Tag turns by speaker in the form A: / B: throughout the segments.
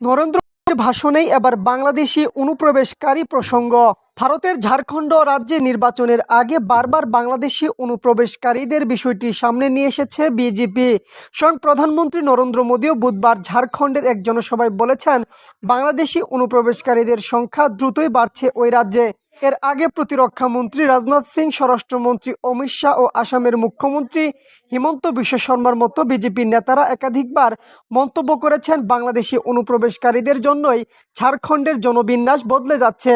A: নরেন্দ্র ভাষণেই এবার বাংলাদেশি অনুপ্রবেশকারী প্রসঙ্গ। ভারতের ঝাড়খণ্ড রাজ্যে নির্বাচনের আগে বারবার বাংলাদেশি অনুপ্রবেশকারীদের বিষয়টি সামনে নিয়ে এসেছে বিজেপি। স্বয়ং প্রধানমন্ত্রী নরেন্দ্র মোদীও বুধবার ঝাড়খণ্ডের এক জনসভায় বলেছেন, বাংলাদেশি অনুপ্রবেশকারীদের সংখ্যা দ্রুতই বাড়ছে ওই রাজ্যে। এর আগে প্রতিরক্ষা মন্ত্রী রাজনাথ সিং, স্বরাষ্ট্রমন্ত্রী অমিত শাহ ও আসামের মুখ্যমন্ত্রী হিমন্ত বিশ্ব শর্মার মতো বিজেপি নেতারা একাধিকবার মন্তব্য করেছেন বাংলাদেশি অনুপ্রবেশকারীদের জন্যই ঝাড়খণ্ডের জনবিন্যাস বদলে যাচ্ছে।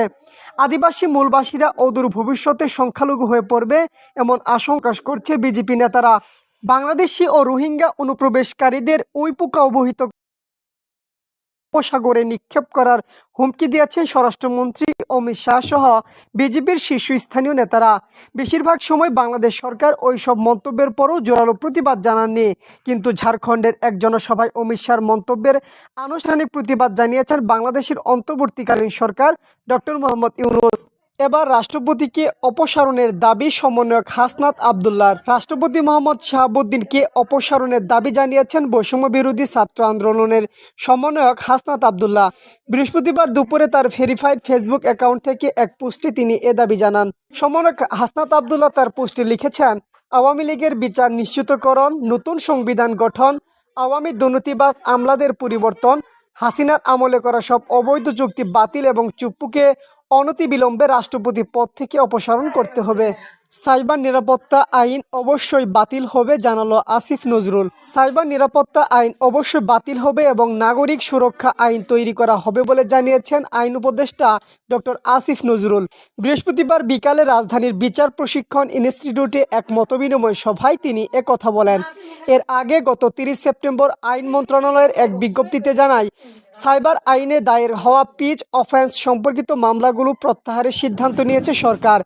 A: আদিবাসী মূলবাসীরা অদূর ভবিষ্যতে সংখ্যালঘু হয়ে পড়বে এমন আশঙ্কা করছে বিজেপি নেতারা। বাংলাদেশি ও রোহিঙ্গা অনুপ্রবেশকারীদের ওই অবহিত উপসাগরে নিক্ষেপ করার হুমকি দিয়েছেন স্বরাষ্ট্রমন্ত্রী অমিত শাহ সহ বিজেপির শীর্ষস্থানীয় নেতারা। বেশিরভাগ সময় বাংলাদেশ সরকার ওই সব মন্তব্যের পরও জোরালো প্রতিবাদ জানাননি। কিন্তু ঝাড়খণ্ডের এক জনসভায় অমিত শাহর মন্তব্যের আনুষ্ঠানিক প্রতিবাদ জানিয়েছেন বাংলাদেশের অন্তর্বর্তীকালীন সরকার ডক্টর মোহাম্মদ ইউনুস। এবার রাষ্ট্রপতিকে অপসারণের দাবি সমন্বয়ক হাসনাত আবদুল্লার রাষ্ট্রপতি মোহাম্মদ শাহাবুদ্দিনকে অপসারণের দাবি জানিয়েছেন বৈষম্য বিরোধী ছাত্র আন্দোলনের সমন্বয়ক হাসনাত আবদুল্লাহ। বৃহস্পতিবার দুপুরে তার ভেরিফাইড ফেসবুক অ্যাকাউন্ট থেকে এক পোস্টে তিনি এ দাবি জানান। সমন্বয়ক হাসনাত আবদুল্লাহ তার পোস্টে লিখেছেন, আওয়ামী লীগের বিচার নিশ্চিতকরণ, নতুন সংবিধান গঠন, আওয়ামী দুর্নীতিবাজ আমলাদের পরিবর্তন, হাসিনার আমলে করা সব অবৈধ চুক্তি বাতিল এবং চুপ্পুকে অনতিবিলম্বে রাষ্ট্রপতি পদ থেকে অপসারণ করতে হবে। সাইবার নিরাপত্তা আইন অবশ্যই বাতিল হবে, জানালো আসিফ নজরুল। সাইবার নিরাপত্তা আইন অবশ্যই বাতিল হবে এবং নাগরিক সুরক্ষা আইন তৈরি করা হবে বলে জানিয়েছেন আইন উপদেষ্টা ডক্টর আসিফ নজরুল। বৃহস্পতিবার বিকালে রাজধানীর বিচার প্রশিক্ষণ ইনস্টিটিউটে এক মতবিনিময় সভায় তিনি একথা বলেন। এর আগে গত তিরিশ সেপ্টেম্বর আইন মন্ত্রণালয়ের এক বিজ্ঞপ্তিতে জানায়, সাইবার আইনে দায়ের হওয়া পিচ অফেন্স সম্পর্কিত মামলাগুলো প্রত্যাহারের সিদ্ধান্ত নিয়েছে সরকার।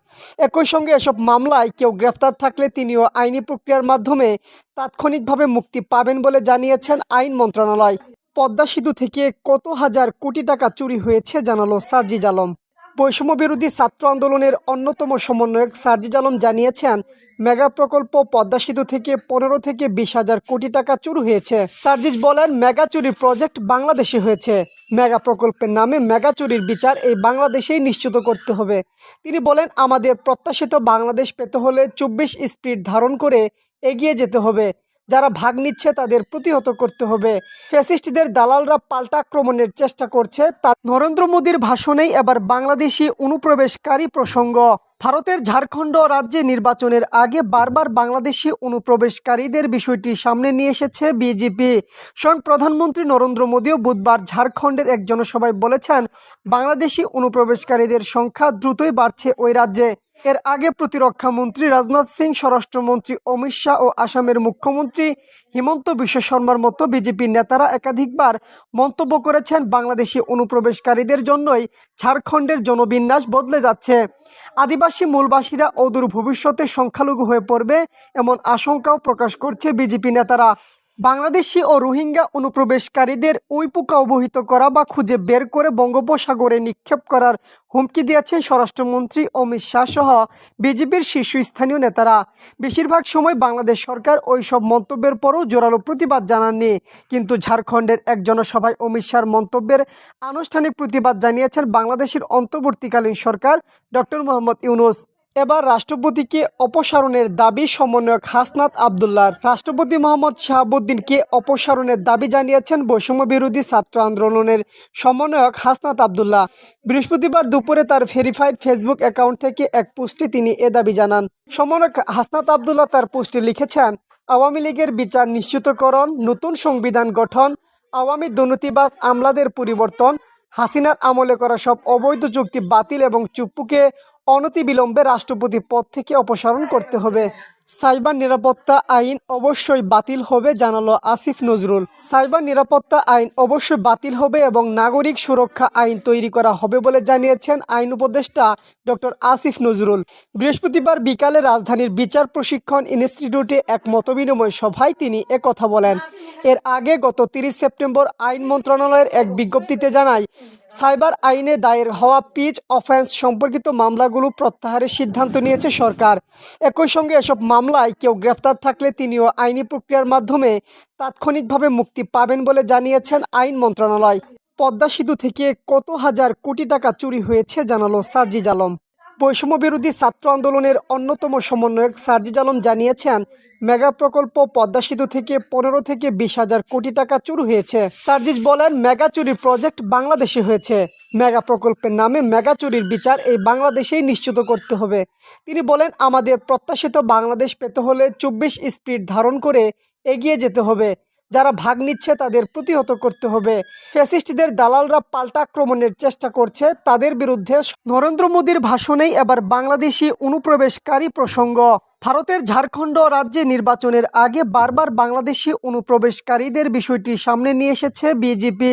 A: একই সঙ্গে এসব মামলায় কেউ গ্রেফতার থাকলে তিনিও আইনি প্রক্রিয়ার মাধ্যমে তাৎক্ষণিকভাবে মুক্তি পাবেন বলে জানিয়েছেন আইন মন্ত্রণালয়। পদ্মা সেতু থেকে কত হাজার কোটি টাকা চুরি হয়েছে, জানালো সার্জিজ আলম। বৈষম্য বিরোধী ছাত্র আন্দোলনের অন্যতম সমন্বয়ক সার্জিজ আলম জানিয়েছেন, মেগা প্রকল্প পদ্মা সেতু থেকে পনেরো থেকে বিশ হাজার কোটি টাকা চুরি হয়েছে। সার্জিজ বলেন, মেগা চুরির প্রজেক্ট বাংলাদেশে হয়েছে। মেগা প্রকল্পের নামে মেগা চুরির বিচার এই বাংলাদেশেই নিশ্চিত করতে হবে। তিনি বলেন, আমাদের প্রত্যাশিত বাংলাদেশ পেতে হলে চব্বিশ স্পিড ধারণ করে এগিয়ে যেতে হবে। যারা ভাগ নিচ্ছে তাদের প্রতিহত করতে হবে। ফ্যাসিস্টদের দালালরা পাল্টা আক্রমণের চেষ্টা করছে। তা নরেন্দ্র মোদীর ভাষণেই এবার বাংলাদেশি অনুপ্রবেশকারী প্রসঙ্গ। ভারতের ঝাড়খণ্ড রাজ্যে নির্বাচনের আগে বারবার বাংলাদেশি অনুপ্রবেশকারীদের বিষয়টি সামনে নিয়ে এসেছে বিজেপি। স্বয়ং প্রধানমন্ত্রী নরেন্দ্র মোদীও বুধবার ঝাড়খণ্ডের এক জনসভায় বলেছেন, বাংলাদেশি অনুপ্রবেশকারীদের সংখ্যা দ্রুতই বাড়ছে ওই রাজ্যে। এর আগে প্রতিরক্ষা মন্ত্রী রাজনাথ সিং, স্বরাষ্ট্রমন্ত্রী অমিত শাহ ও আসামের মুখ্যমন্ত্রী হিমন্ত বিশ্ব শর্মার মতো বিজেপি নেতারা একাধিকবার মন্তব্য করেছেন, বাংলাদেশি অনুপ্রবেশকারীদের জন্যই ঝাড়খণ্ডের জনবিন্যাস বদলে যাচ্ছে। আদিবাসী মূলবাসীরা অদূর ভবিষ্যতে সংখ্যালঘু হয়ে পড়বে এমন আশঙ্কাও প্রকাশ করছে বিজেপি নেতারা। বাংলাদেশি ও রোহিঙ্গা অনুপ্রবেশকারীদের ওই পোকা অবহিত করা বা খুঁজে বের করে বঙ্গোপসাগরে নিক্ষেপ করার হুমকি দিয়েছেন স্বরাষ্ট্রমন্ত্রী অমিত শাহ সহ বিজেপির শীর্ষস্থানীয় নেতারা। বেশিরভাগ সময় বাংলাদেশ সরকার ওই সব মন্তব্যের পরও জোরালো প্রতিবাদ জানাননি। কিন্তু ঝাড়খণ্ডের এক জনসভায় অমিত শাহর মন্তব্যের আনুষ্ঠানিক প্রতিবাদ জানিয়েছেন বাংলাদেশের অন্তর্বর্তীকালীন সরকার ডক্টর মোহাম্মদ ইউনুস। এবার রাষ্ট্রপতিকে অপসারণের দাবি সমন্বয়ক হাসনাত আবদুল্লার রাষ্ট্রপতি মোহাম্মদ শাহাবুদ্দিনকে অপসারণের দাবি জানিয়েছেন বৈষম্য বিরোধী ছাত্র আন্দোলনের সমন্বয়ক হাসনাত আবদুল্লাহ। বৃহস্পতিবার দুপুরে তার ভেরিফাইড ফেসবুক অ্যাকাউন্ট থেকে এক পোস্টে তিনি এ দাবি জানান। সমন্বয়ক হাসনাত আবদুল্লাহ তার পোস্টে লিখেছেন, আওয়ামী লীগের বিচার নিশ্চিতকরণ, নতুন সংবিধান গঠন, আওয়ামী দুর্নীতিবাজ আমলাদের পরিবর্তন, হাসিনার আমলে করা সব অবৈধ চুক্তি বাতিল এবং চুপ্পুকে অনতিবিলম্বে রাষ্ট্রপতি পদ থেকে অপসারণ করতে হবে। সাইবার নিরাপত্তা আইন অবশ্যই বাতিল হবে, জানালো আসিফ নজরুল। সাইবার নিরাপত্তা আইন অবশ্যই বাতিল হবে এবং নাগরিক সুরক্ষা আইন তৈরি করা হবে বলে জানিয়েছেন আইন উপদেষ্টা ডক্টর আসিফ নজরুল। বৃহস্পতিবার বিকালে রাজধানীর বিচার প্রশিক্ষণ ইনস্টিটিউটে এক মতবিনিময় সভায় তিনি একথা বলেন। এর আগে গত তিরিশ সেপ্টেম্বর আইন মন্ত্রণালয়ের এক বিজ্ঞপ্তিতে জানায় সাইবার আইনে দায়ের হওয়া পিচ অফেন্স সম্পর্কিত মামলাগুলো প্রত্যাহারের সিদ্ধান্ত নিয়েছে সরকার। একই সঙ্গে এসব মামলায় কেউ গ্রেফতার থাকলে তিনিও আইনি প্রক্রিয়ার মাধ্যমে তাৎক্ষণিকভাবে মুক্তি পাবেন বলে জানিয়েছেন আইন মন্ত্রণালয়। পদ্মা সেতু থেকে কত হাজার কোটি টাকা চুরি হয়েছে জানালো সার্জিজ আলম। বৈষম্য বিরোধী ছাত্র আন্দোলনের অন্যতম সমন্বয়ক সার্জিজ আলম জানিয়েছেন, মেগা প্রকল্প পদ্মা সেতু থেকে পনেরো থেকে বিশ হাজার কোটি টাকা চুরি হয়েছে। সার্জিজ বলেন, মেগা চুরির প্রজেক্ট বাংলাদেশে হয়েছে। মেগা প্রকল্পের নামে মেগা চুরির বিচার এই বাংলাদেশেই নিশ্চিত করতে হবে। তিনি বলেন, আমাদের প্রত্যাশিত বাংলাদেশ পেতে হলে চব্বিশ স্পিড ধারণ করে এগিয়ে যেতে হবে। যারা ভাগ নিচ্ছে তাদের প্রতিহত করতে হবে। ফ্যাসিস্টদের দালালরা পাল্টা আক্রমণের চেষ্টা করছে, তাদের বিরুদ্ধে নরেন্দ্র মোদীর ভাষণেই এবার বাংলাদেশি অনুপ্রবেশকারী প্রসঙ্গ। ভারতের ঝাড়খণ্ড রাজ্যে নির্বাচনের আগে বারবার বাংলাদেশি অনুপ্রবেশকারীদের বিষয়টি সামনে নিয়ে এসেছে বিজেপি।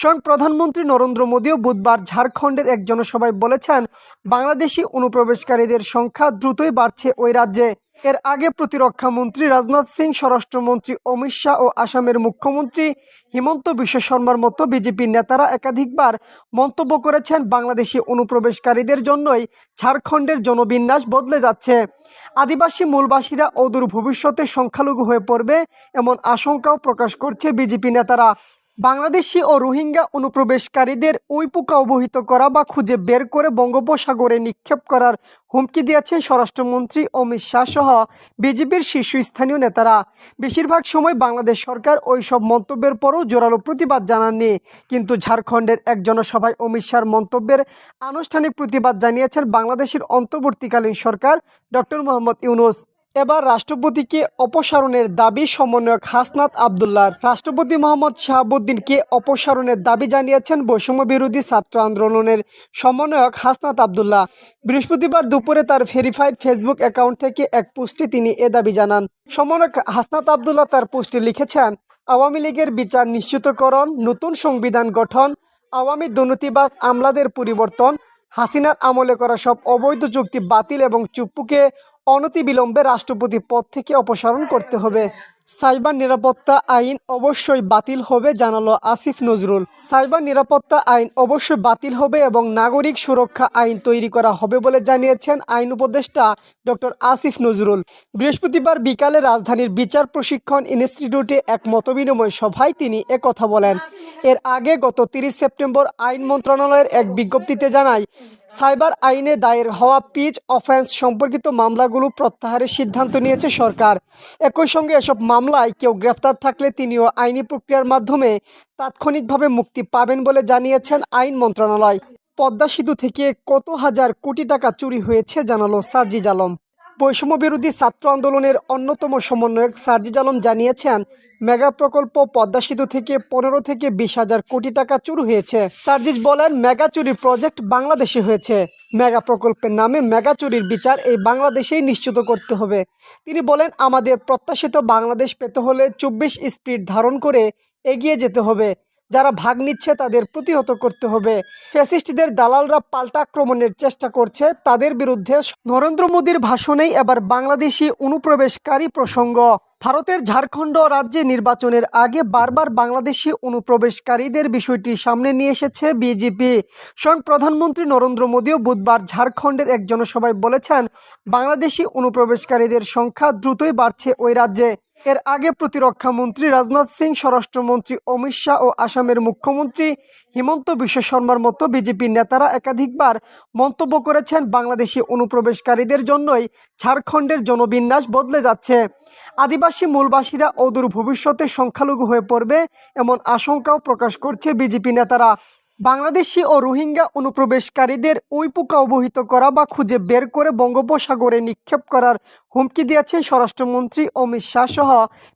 A: স্বয়ং প্রধানমন্ত্রী নরেন্দ্র মোদীও বুধবার ঝাড়খণ্ডের এক জনসভায় বলেছেন, বাংলাদেশি অনুপ্রবেশকারীদের সংখ্যা দ্রুতই বাড়ছে ওই রাজ্যে। এর আগে প্রতিরক্ষা মন্ত্রী রাজনাথ সিং, স্বরাষ্ট্রমন্ত্রী অমিত শাহ ও আসামের মুখ্যমন্ত্রী হিমন্ত বিশ্ব শর্মার মতো বিজেপি নেতারা একাধিকবার মন্তব্য করেছেন, বাংলাদেশি অনুপ্রবেশকারীদের জন্যই ঝাড়খণ্ডের জনবিন্যাস বদলে যাচ্ছে। আদিবাসী মূলবাসীরা অদূর ভবিষ্যতে সংখ্যালঘু হয়ে পড়বে এমন আশঙ্কাও প্রকাশ করছে বিজেপি নেতারা। বাংলাদেশি ও রোহিঙ্গা অনুপ্রবেশকারীদের ওই পোকা অবহিত করা বা খুঁজে বের করে বঙ্গোপসাগরে নিক্ষেপ করার হুমকি দিয়েছেন স্বরাষ্ট্রমন্ত্রী অমিত শাহ সহ বিজেপির শীর্ষস্থানীয় নেতারা। বেশিরভাগ সময় বাংলাদেশ সরকার ওই সব মন্তব্যের পরও জোরালো প্রতিবাদ জানাননি। কিন্তু ঝাড়খণ্ডের এক জনসভায় অমিত শাহর মন্তব্যের আনুষ্ঠানিক প্রতিবাদ জানিয়েছেন বাংলাদেশের অন্তর্বর্তীকালীন সরকার ডক্টর মোহাম্মদ ইউনুস। এবার রাষ্ট্রপতিকে অপসারণের দাবি সমন্বয়ক হাসনাত আবদুল্লার রাষ্ট্রপতি মোহাম্মদ শাহাবুদ্দিনকে অপসারণের দাবি জানিয়েছেন বৈষম্য বিরোধী ছাত্র আন্দোলনের সমন্বয়ক হাসনাত আবদুল্লাহ। বৃহস্পতিবার দুপুরে তার ভেরিফাইড ফেসবুক অ্যাকাউন্ট থেকে এক পোস্টে তিনি এ দাবি জানান। সমন্বয়ক হাসনাত আবদুল্লাহ তার পোস্টে লিখেছেন, আওয়ামী লীগের বিচার নিশ্চিতকরণ, নতুন সংবিধান গঠন, আওয়ামী দুর্নীতিবাজ আমলাদের পরিবর্তন, হাসিনার আমলে করা সব অবৈধ চুক্তি বাতিল এবং চুপ্পুকে অনতিবিলম্বে রাষ্ট্রপতি পদ থেকে অপসারণ করতে হবে। সাইবার নিরাপত্তা আইন অবশ্যই বাতিল হবে, জানালো আসিফ নজরুল। সাইবার নিরাপত্তা আইন অবশ্যই বাতিল হবে এবং নাগরিক সুরক্ষা আইন তৈরি করা হবে বলে জানিয়েছেন আইন উপদেষ্টা ডক্টর আসিফ নজরুল। বৃহস্পতিবার বিকালে রাজধানীর বিচার প্রশিক্ষণ ইনস্টিটিউটে এক মতবিনিময় সভায় তিনি একথা বলেন। এর আগে গত তিরিশ সেপ্টেম্বর আইন মন্ত্রণালয়ের এক বিজ্ঞপ্তিতে জানায়, সাইবার আইনে দায়ের হওয়া পিচ অফেন্স সম্পর্কিত মামলাগুলো প্রত্যাহারের সিদ্ধান্ত নিয়েছে সরকার। একই সঙ্গে এসব মামলায় কেউ গ্রেফতার থাকলে তিনিও আইনি প্রক্রিয়ার মাধ্যমে তাৎক্ষণিকভাবে মুক্তি পাবেন বলে জানিয়েছেন আইন মন্ত্রণালয়। পদ্মা সেতু থেকে কত হাজার কোটি টাকা চুরি হয়েছে জানালো সার্জিজ আলম। বৈষম্য বিরোধী ছাত্র আন্দোলনের অন্যতম সমন্বয়ক সার্জিজ আলম জানিয়েছেন, মেগা প্রকল্প পদ্মা সেতু থেকে পনেরো থেকে বিশ হাজার কোটি টাকা চুরি হয়েছে। সার্জিজ বলেন, মেগা চুরির প্রজেক্ট বাংলাদেশে হয়েছে। মেগা প্রকল্পের নামে মেগা চুরির বিচার এই বাংলাদেশেই নিশ্চিত করতে হবে। তিনি বলেন, আমাদের প্রত্যাশিত বাংলাদেশ পেতে হলে চব্বিশ স্পিড ধারণ করে এগিয়ে যেতে হবে। যারা ভাগ নিচ্ছে তাদের প্রতিহত করতে হবে। ফ্যাসিস্টদের দালালরা পাল্টা আক্রমণের চেষ্টা করছে, তাদের বিরুদ্ধে নরেন্দ্র মোদীর ভাষণেই এবার বাংলাদেশি অনুপ্রবেশকারী প্রসঙ্গ। ভারতের ঝাড়খণ্ড রাজ্যে নির্বাচনের আগে বারবার বাংলাদেশি অনুপ্রবেশকারীদের বিষয়টি সামনে নিয়ে এসেছে বিজেপি। স্বয়ং প্রধানমন্ত্রী নরেন্দ্র মোদীও বুধবার ঝাড়খণ্ডের এক জনসভায় বলেছেন, বাংলাদেশি অনুপ্রবেশকারীদের সংখ্যা দ্রুতই বাড়ছে ওই রাজ্যে। এর আগে প্রতিরক্ষা মন্ত্রী রাজনাথ সিং, স্বরাষ্ট্রমন্ত্রী অমিত শাহ ও আসামের মুখ্যমন্ত্রী হিমন্ত বিশ্ব শর্মার মতো বিজেপি নেতারা একাধিকবার মন্তব্য করেছেন, বাংলাদেশি অনুপ্রবেশকারীদের জন্যই ঝাড়খণ্ডের জনবিন্যাস বদলে যাচ্ছে। আদিবাসী মূলবাসীরা অদূর ভবিষ্যতে সংখ্যালঘু হয়ে পড়বে এমন আশঙ্কাও প্রকাশ করছে বিজেপি নেতারা। বাংলাদেশি ও রোহিঙ্গা অনুপ্রবেশকারীদের ওই পোকা অবহিত করা বা খুঁজে বের করে বঙ্গোপসাগরে নিক্ষেপ করার হুমকি দিয়েছেন স্বরাষ্ট্রমন্ত্রী অমিত শাহ সহ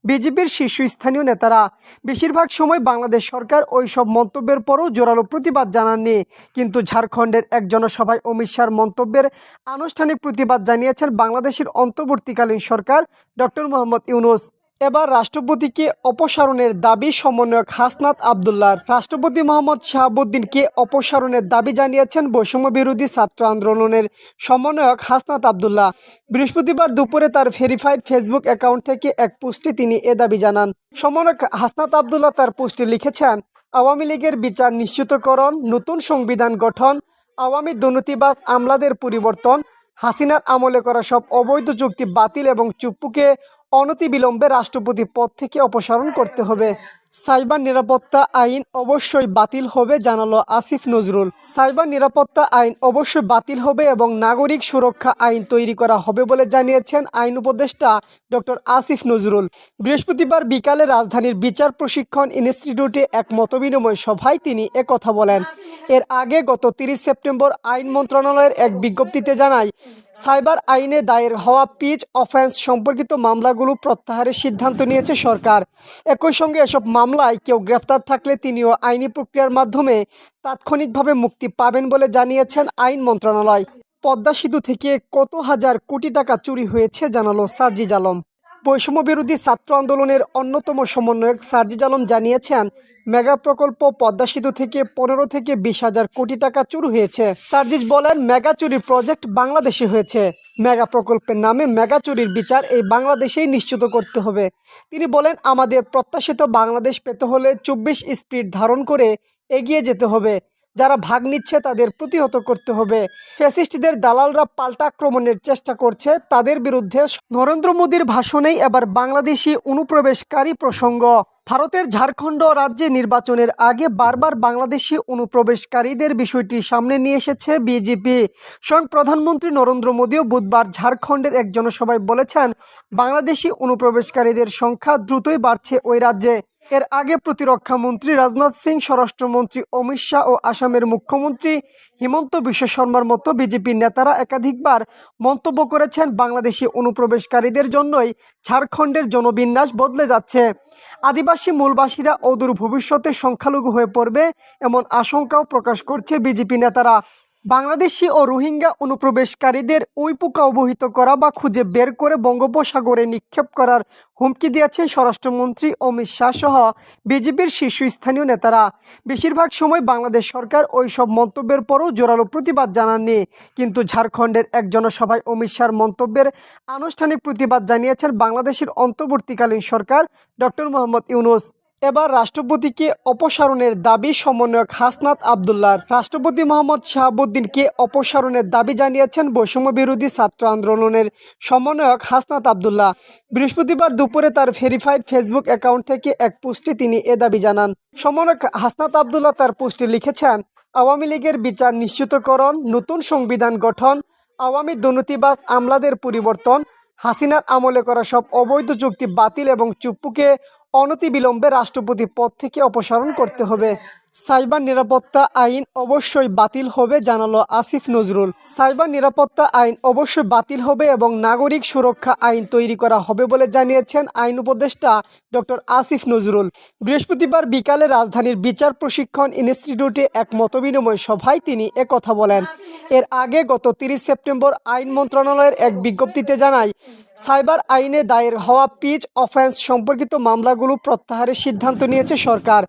A: বিজেপির শীর্ষস্থানীয় নেতারা। বেশিরভাগ সময় বাংলাদেশ সরকার ওই সব মন্তব্যের পরও জোরালো প্রতিবাদ জানাননি। কিন্তু ঝাড়খণ্ডের এক জনসভায় অমিত শাহর মন্তব্যের আনুষ্ঠানিক প্রতিবাদ জানিয়েছেন বাংলাদেশের অন্তর্বর্তীকালীন সরকার ডক্টর মোহাম্মদ ইউনুস। এবার রাষ্ট্রপতিকে অপসারণের দাবি সমন্বয়ক হাসনাত আবদুল্লার রাষ্ট্রপতি মোহাম্মদ শাহাবুদ্দিনকে অপসারণের দাবি জানিয়েছেন বৈষম্য বিরোধী ছাত্র আন্দোলনের সমন্বয়ক হাসনাত আবদুল্লাহ। বৃহস্পতিবার দুপুরে তার ভেরিফাইড ফেসবুক অ্যাকাউন্ট থেকে এক পোস্টে তিনি এ দাবি জানান। সমন্বয়ক হাসনাত আবদুল্লাহ তার পোস্টে লিখেছেন, আওয়ামী লীগের বিচার নিশ্চিতকরণ, নতুন সংবিধান গঠন, আওয়ামী দুর্নীতিবাজ আমলাদের পরিবর্তন, হাসিনার আমলে করা সব অবৈধ চুক্তি বাতিল এবং চুপ্পুকে অনতিবিলম্বে রাষ্ট্রপতি পদ থেকে অপসারণ করতে হবে। সাইবার নিরাপত্তা আইন অবশ্যই বাতিল হবে, জানালো আসিফ নজরুল। সাইবার নিরাপত্তা আইন অবশ্যই বাতিল হবে এবং নাগরিক সুরক্ষা আইন তৈরি করা হবে বলে জানিয়েছেন আইন উপদেষ্টা ডক্টর আসিফ নজরুল। বৃহস্পতিবার বিকালে রাজধানীর বিচার প্রশিক্ষণ ইনস্টিটিউটে এক মতবিনিময় সভায় তিনি একথা বলেন। এর আগে গত তিরিশ সেপ্টেম্বর আইন মন্ত্রণালয়ের এক বিজ্ঞপ্তিতে জানায়, সাইবার আইনে দায়ের হওয়া পিচ অফেন্স সম্পর্কিত মামলাগুলো প্রত্যাহারের সিদ্ধান্ত নিয়েছে সরকার। একই সঙ্গে এসব মামলায় কেউ গ্রেফতার থাকলে তিনিও আইনি প্রক্রিয়ার মাধ্যমে তাৎক্ষণিকভাবে মুক্তি পাবেন বলে জানিয়েছেন আইন মন্ত্রণালয়। পদ্মা সেতু থেকে কত হাজার কোটি টাকা চুরি হয়েছে জানালো সার্জিজ আলম। বৈষম্য বিরোধী ছাত্র আন্দোলনের অন্যতম সমন্বয়ক সার্জিজ আলম জানিয়েছেন, মেগা প্রকল্প পদ্মা সেতু থেকে পনেরো থেকে বিশ হাজার কোটি টাকা চুরি হয়েছে। সার্জিজ বলেন, মেগা চুরি প্রজেক্ট বাংলাদেশে হয়েছে। মেগা প্রকল্পের নামে মেগা চুরির বিচার এই বাংলাদেশেই নিশ্চিত করতে হবে। তিনি বলেন, আমাদের প্রত্যাশিত বাংলাদেশ পেতে হলে চব্বিশ স্পিড ধারণ করে এগিয়ে যেতে হবে। যারা ভাগ নিচ্ছে তাদের প্রতিহত করতে হবে। ফ্যাসিস্টদের দালালরা পাল্টা আক্রমণের চেষ্টা করছে, তাদের বিরুদ্ধে নরেন্দ্র মোদীর ভাষণেই এবার বাংলাদেশি অনুপ্রবেশকারী প্রসঙ্গ। ভারতের ঝাড়খণ্ড রাজ্যে নির্বাচনের আগে বারবার বাংলাদেশি অনুপ্রবেশকারীদের বিষয়টি সামনে নিয়ে এসেছে বিজেপি। স্বয়ং প্রধানমন্ত্রী নরেন্দ্র মোদীও বুধবার ঝাড়খণ্ডের এক জনসভায় বলেছেন, বাংলাদেশি অনুপ্রবেশকারীদের সংখ্যা দ্রুতই বাড়ছে ওই রাজ্যে। এর আগে প্রতিরক্ষা মন্ত্রী রাজনাথ সিং, স্বরাষ্ট্রমন্ত্রী অমিত শাহ ও আসামের মুখ্যমন্ত্রী হিমন্ত বিশ্ব শর্মার মতো বিজেপির নেতারা একাধিকবার মন্তব্য করেছেন, বাংলাদেশি অনুপ্রবেশকারীদের জন্যই ঝাড়খণ্ডের জনবিন্যাস বদলে যাচ্ছে। আদিবাসী মূলবাসীরা অদূর ভবিষ্যতে সংখ্যালঘু হয়ে পড়বে এমন আশঙ্কাও প্রকাশ করছে বিজেপি নেতারা। বাংলাদেশি ও রোহিঙ্গা অনুপ্রবেশকারীদের ওই পোকা অবহিত করা বা খুঁজে বের করে বঙ্গোপসাগরে নিক্ষেপ করার হুমকি দিয়েছেন স্বরাষ্ট্রমন্ত্রী অমিত শাহ সহ বিজেপির শীর্ষস্থানীয় নেতারা। বেশিরভাগ সময় বাংলাদেশ সরকার ওই সব মন্তব্যের পরও জোরালো প্রতিবাদ জানাননি। কিন্তু ঝাড়খণ্ডের এক জনসভায় অমিত শাহর মন্তব্যের আনুষ্ঠানিক প্রতিবাদ জানিয়েছেন বাংলাদেশের অন্তর্বর্তীকালীন সরকার ডক্টর মোহাম্মদ ইউনুস। এবার রাষ্ট্রপতিকে অপসারণের দাবি সমন্বয়ক হাসনাত আবদুল্লাহ রাষ্ট্রপতি মোহাম্মদ শাহাবুদ্দিনকে অপসারণের দাবি জানিয়েছেন বৈষম্য বিরোধী ছাত্র আন্দোলনের সমন্বয়ক হাসনাত আবদুল্লাহ। বৃহস্পতিবার দুপুরে তার ভেরিফাইড ফেসবুক অ্যাকাউন্ট থেকে এক পোস্টে তিনি এ দাবি জানান। সমন্বয়ক হাসনাত আবদুল্লাহ তার পোস্টে লিখেছেন, আওয়ামী লীগের বিচার নিশ্চিতকরণ, নতুন সংবিধান গঠন, আওয়ামী দুর্নীতিবাজ আমলাদের পরিবর্তন, হাসিনার আমলে করা সব অবৈধ চুক্তি বাতিল এবং চুপ্পুকে অনতিবিলম্বে রাষ্ট্রপতি পদ থেকে অপসারণ করতে হবে। সাইবার নিরাপত্তা আইন অবশ্যই বাতিল হবে, জানালো আসিফ নজরুল। সাইবার নিরাপত্তা আইন অবশ্যই বাতিল হবে এবং নাগরিক সুরক্ষা আইন তৈরি করা হবে বলে জানিয়েছেন আইন উপদেষ্টা ডক্টর আসিফ নজরুল। বৃহস্পতিবার বিকালে রাজধানীর বিচার প্রশিক্ষণ ইনস্টিটিউটে এক মতবিনিময় সভায় তিনি একথা বলেন। এর আগে গত তিরিশ সেপ্টেম্বর আইন মন্ত্রণালয়ের এক বিজ্ঞপ্তিতে জানায় সাইবার আইনে দায়ের হওয়া পিচ অফেন্স সম্পর্কিত মামলাগুলো প্রত্যাহারের সিদ্ধান্ত নিয়েছে সরকার।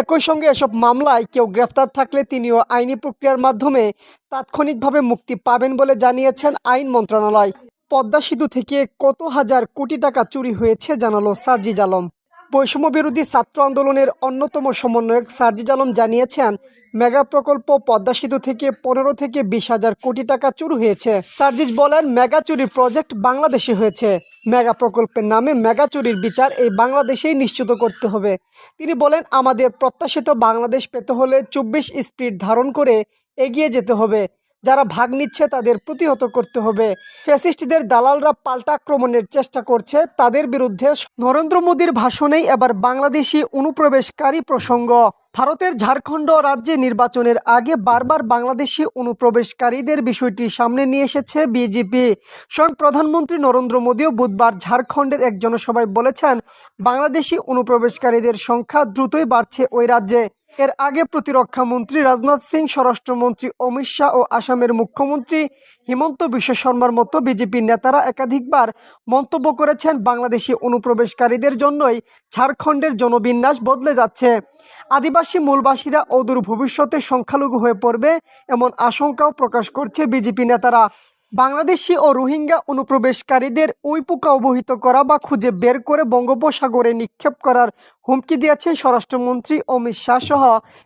A: একই সঙ্গে এসব মামলায় কেউ গ্রেফতার থাকলে তিনিও আইনি প্রক্রিয়ার মাধ্যমে তাৎক্ষণিকভাবে মুক্তি পাবেন বলে জানিয়েছেন আইন মন্ত্রণালয়। পদ্মা সেতু থেকে কত হাজার কোটি টাকা চুরি হয়েছে জানালো সার্জিজ আলম। বৈষম্য বিরোধী ছাত্র আন্দোলনের অন্যতম সমন্বয়ক সার্জিজ আলম জানিয়েছেন মেগা প্রকল্প পদ্মা সেতু থেকে পনেরো থেকে বিশ হাজার কোটি টাকা চুরি হয়েছে। সার্জিস বলেন, মেগা চুরির প্রজেক্ট বাংলাদেশে হয়েছে। মেগা প্রকল্পের নামে মেগা চুরির বিচার এই বাংলাদেশেই নিশ্চিত করতে হবে। তিনি বলেন, আমাদের প্রত্যাশিত বাংলাদেশ পেতে হলে চব্বিশ স্পিড ধারণ করে এগিয়ে যেতে হবে। যারা ভাগ নিচ্ছে তাদের প্রতিহত করতে হবে। ফ্যাসিস্টদের দালালরা পাল্টা আক্রমণের চেষ্টা করছে, তাদের বিরুদ্ধে নরেন্দ্র মোদীর ভাষণেই এবার বাংলাদেশি অনুপ্রবেশকারী প্রসঙ্গ। ভারতের ঝাড়খণ্ড রাজ্যে নির্বাচনের আগে বারবার বাংলাদেশি অনুপ্রবেশকারীদের বিষয়টি সামনে নিয়ে এসেছে বিজেপি। স্বয়ং প্রধানমন্ত্রী নরেন্দ্র মোদীও বুধবার ঝাড়খণ্ডের এক জনসভায় বলেছেন, বাংলাদেশি অনুপ্রবেশকারীদের সংখ্যা দ্রুতই বাড়ছে ওই রাজ্যে। এর আগে প্রতিরক্ষা মন্ত্রী রাজনাথ সিং, স্বরাষ্ট্রমন্ত্রী অমিত শাহ ও আসামের মুখ্যমন্ত্রী হিমন্ত বিশ্ব শর্মার মতো বিজেপির নেতারা একাধিকবার মন্তব্য করেছেন বাংলাদেশি অনুপ্রবেশকারীদের জন্যই ঝাড়খণ্ডের জনবিন্যাস বদলে যাচ্ছে। আদিবাসী মূলবাসীরা অদূর ভবিষ্যতে সংখ্যালঘু হয়ে পড়বে এমন আশঙ্কাও প্রকাশ করছে বিজেপি নেতারা। বাংলাদেশি ও রোহিঙ্গা অনুপ্রবেশকারীদের উইপুকা অবহিত করা বা খুঁজে বের করে বঙ্গোপসাগরে নিক্ষেপ করার হুমকি দিয়েছেন স্বরাষ্ট্রমন্ত্রী অমিত শাহ সহ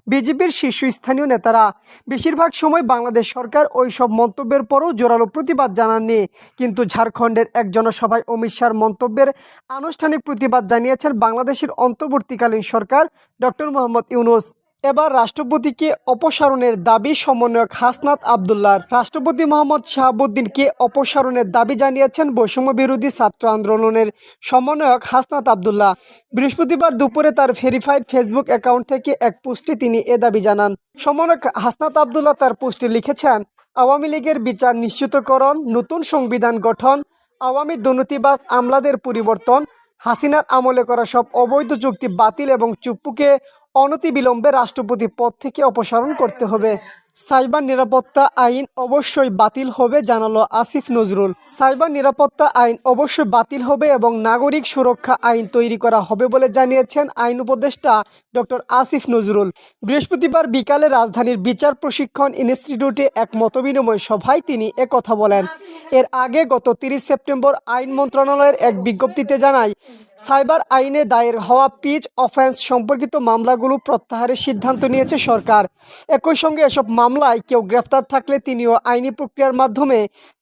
A: বিজেপির শীর্ষস্থানীয় নেতারা। বেশিরভাগ সময় বাংলাদেশ সরকার ওই সব মন্তব্যের পরও জোরালো প্রতিবাদ জানাননি। কিন্তু ঝাড়খণ্ডের এক জনসভায় অমিত শাহর মন্তব্যের আনুষ্ঠানিক প্রতিবাদ জানিয়েছেন বাংলাদেশের অন্তর্বর্তীকালীন সরকার ডক্টর মোহাম্মদ ইউনুস। এবার রাষ্ট্রপতিকে অপসারণের দাবি সমন্বয়ক হাসনাত আবদুল্লার রাষ্ট্রপতি মোহাম্মদ শাহাবুদ্দিনকে অপসারণের দাবি জানিয়েছেন বৈষম্য বিরোধী ছাত্র আন্দোলনের সমন্বয়ক হাসনাত আবদুল্লাহ। বৃহস্পতিবার দুপুরে তার ভেরিফাইড ফেসবুক অ্যাকাউন্ট থেকে এক পোস্টে তিনি এ দাবি জানান। সমন্বয়ক হাসনাত আবদুল্লাহ তার পোস্টে লিখেছেন, আওয়ামী লীগের বিচার নিশ্চিতকরণ, নতুন সংবিধান গঠন, আওয়ামী দুর্নীতিবাজ আমলাদের পরিবর্তন হাসিনার আমলে করা সব অবৈধ চুক্তি বাতিল এবং চুপ্পুকে অনতিবিলম্বে রাষ্ট্রপতি পদ থেকে অপসারণ করতে হবে। সাইবার নিরাপত্তা আইন অবশ্যই বাতিল হবে, জানালো আসিফ নজরুল। সাইবার নিরাপত্তা আইন অবশ্যই বাতিল হবে এবং নাগরিক সুরক্ষা আইন তৈরি করা হবে বলে জানিয়েছেন আইন উপদেষ্টা ডক্টর আসিফ নজরুল। বৃহস্পতিবার বিকালে রাজধানীর বিচার প্রশিক্ষণ ইনস্টিটিউটে এক মতবিনিময় সভায় তিনি একথা বলেন। এর আগে গত তিরিশ সেপ্টেম্বর আইন মন্ত্রণালয়ের এক বিজ্ঞপ্তিতে জানায় সাইবার আইনে দায়ের হওয়া পিচ অফেন্স সম্পর্কিত মামলাগুলো প্রত্যাহারের সিদ্ধান্ত নিয়েছে সরকার। একই সঙ্গে এসব মামলায় কেউ গ্রেফতার থাকলে তিনিও আইনি প্রক্রিয়ার মাধ্যমে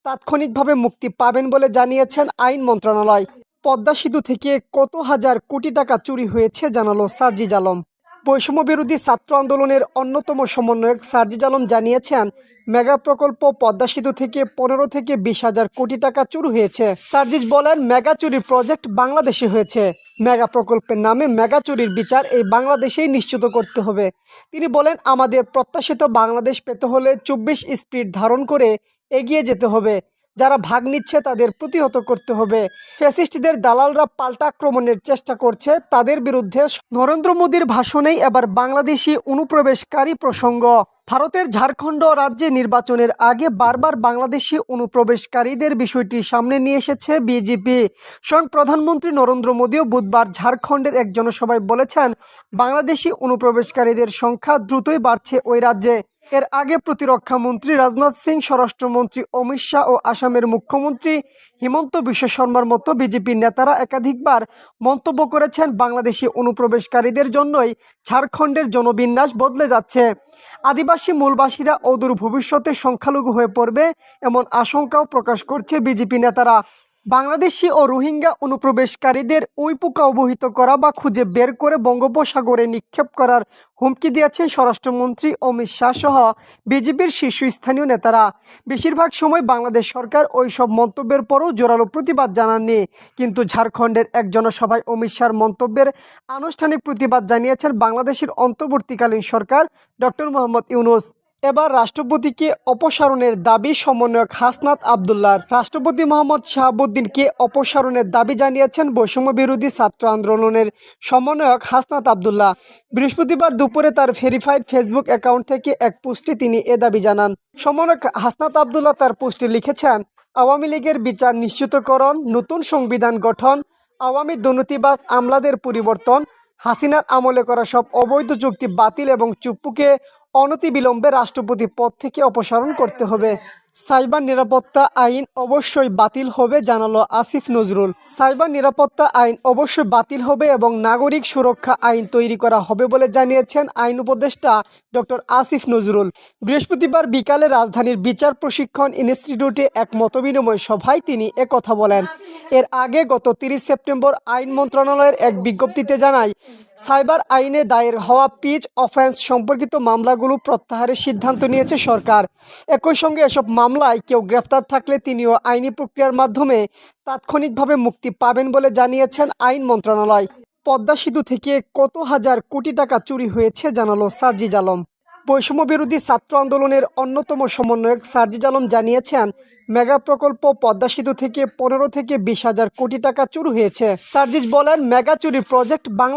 A: তাৎক্ষণিকভাবে মুক্তি পাবেন বলে জানিয়েছেন আইন মন্ত্রণালয়। পদ্মা সেতু থেকে কত হাজার কোটি টাকা চুরি হয়েছে, জানালো সার্জিজ আলম। বৈষম্য বিরোধী ছাত্র আন্দোলনের অন্যতম সমন্বয়ক সার্জিজ আলম জানিয়েছেন, মেগা প্রকল্প পদ্মা সেতু থেকে পনেরো থেকে বিশ হাজার কোটি টাকা চুরি হয়েছে। সার্জিজ বলেন, মেগা চুরির প্রজেক্ট বাংলাদেশে হয়েছে। মেগা প্রকল্পের নামে মেগা চুরির বিচার এই বাংলাদেশেই নিশ্চিত করতে হবে। তিনি বলেন, আমাদের প্রত্যাশিত বাংলাদেশ পেতে হলে চব্বিশ স্পিড ধারণ করে এগিয়ে যেতে হবে। যারা ভাগ নিচ্ছে তাদের প্রতিহত করতে হবে। ফ্যাসিস্টদের দালালরা পাল্টা আক্রমণের চেষ্টা করছে, তাদের বিরুদ্ধে নরেন্দ্র মোদীর ভাষণেই এবার বাংলাদেশি অনুপ্রবেশকারী প্রসঙ্গ। ভারতের ঝাড়খণ্ড রাজ্যে নির্বাচনের আগে বারবার বাংলাদেশি অনুপ্রবেশকারীদের বিষয়টি সামনে নিয়ে এসেছে বিজেপি। স্বয়ং প্রধানমন্ত্রী নরেন্দ্র মোদীও বুধবার ঝাড়খণ্ডের এক জনসভায় বলেছেন, বাংলাদেশি অনুপ্রবেশকারীদের সংখ্যা দ্রুতই বাড়ছে ওই রাজ্যে। এর আগে প্রতিরক্ষা মন্ত্রী রাজনাথ সিং, স্বরাষ্ট্রমন্ত্রী অমিত শাহ ও আসামের মুখ্যমন্ত্রী হিমন্ত বিশ্ব শর্মার মতো বিজেপি নেতারা একাধিকবার মন্তব্য করেছেন, বাংলাদেশি অনুপ্রবেশকারীদের জন্যই ঝাড়খণ্ডের জনবিন্যাস বদলে যাচ্ছে। আদিবাসী মূলবাসীরা অদূর ভবিষ্যতে সংখ্যালঘু হয়ে পড়বে এমন আশঙ্কাও প্রকাশ করছে বিজেপি নেতারা। বাংলাদেশি ও রোহিঙ্গা অনুপ্রবেশকারীদের উইপুকা অবহিত করা বা খুঁজে বের করে বঙ্গোপসাগরে নিক্ষেপ করার হুমকি দিয়েছেন স্বরাষ্ট্রমন্ত্রী অমিত শাহ সহ বিজেপির শীর্ষস্থানীয় নেতারা। বেশিরভাগ সময় বাংলাদেশ সরকার ওই সব মন্তব্যের পরও জোরালো প্রতিবাদ জানাননি। কিন্তু ঝাড়খণ্ডের এক জনসভায় অমিত শাহর মন্তব্যের আনুষ্ঠানিক প্রতিবাদ জানিয়েছেন বাংলাদেশের অন্তর্বর্তীকালীন সরকার ডক্টর মোহাম্মদ ইউনুস। এবার রাষ্ট্রপতিকে অপসারণের দাবি সমন্বয়ক হাসনাত আবদুল্লার রাষ্ট্রপতি মোহাম্মদ শাহাবুদ্দিনকে অপসারণের দাবি জানিয়েছেন বৈষম্য বিরোধী ছাত্র আন্দোলনের সমন্বয়ক হাসনাত আবদুল্লাহ। বৃহস্পতিবার দুপুরে তার ভেরিফাইড ফেসবুক অ্যাকাউন্ট থেকে এক পোস্টে তিনি এ দাবি জানান। সমন্বয়ক হাসনাত আবদুল্লাহ তার পোস্টে লিখেছেন, আওয়ামী লীগের বিচার নিশ্চিতকরণ, নতুন সংবিধান গঠন, আওয়ামী দুর্নীতিবাজ আমলাদের পরিবর্তন, হাসিনার আমলে করা সব অবৈধ চুক্তি বাতিল এবং চুপ্পুকে অনতিবিলম্বে রাষ্ট্রপতি পদ থেকে অপসারণ করতে হবে। সাইবার নিরাপত্তা আইন অবশ্যই বাতিল হবে, জানালো আসিফ নজরুল। সাইবার নিরাপত্তা আইন অবশ্যই বাতিল হবে এবং নাগরিক সুরক্ষা আইন তৈরি করা হবে বলে জানিয়েছেন আইন উপদেষ্টা ডক্টর আসিফ নজরুল। বৃহস্পতিবার বিকালে রাজধানীর বিচার প্রশিক্ষণ ইনস্টিটিউটে এক মতবিনিময় সভায় তিনি একথা বলেন। এর আগে গত তিরিশ সেপ্টেম্বর আইন মন্ত্রণালয়ের এক বিজ্ঞপ্তিতে জানায় সাইবার আইনে দায়ের হওয়া পিচ অফেন্স সম্পর্কিত মামলাগুলো প্রত্যাহারের সিদ্ধান্ত নিয়েছে সরকার। একই সঙ্গে এসব মামলায় কেউ গ্রেফতার থাকলে তিনিও আইনি প্রক্রিয়ার মাধ্যমে তাৎক্ষণিকভাবে মুক্তি পাবেন বলে জানিয়েছেন আইন মন্ত্রণালয়। পদ্মা সেতু থেকে কত হাজার কোটি টাকা চুরি হয়েছে জানালো সার্জিজ আলম। বৈষম্য বিরোধী ছাত্র আন্দোলনের অন্যতম সমন্বয়ক সার্জিজ আলম জানিয়েছেন, মেগা প্রকল্প পদ্মা সেতু থেকে পনেরো থেকে বিশ হাজার কোটি টাকা চুরি হয়েছে। সার্জিজ বলেন, মেগা চুরি প্রজেক্ট বাংলা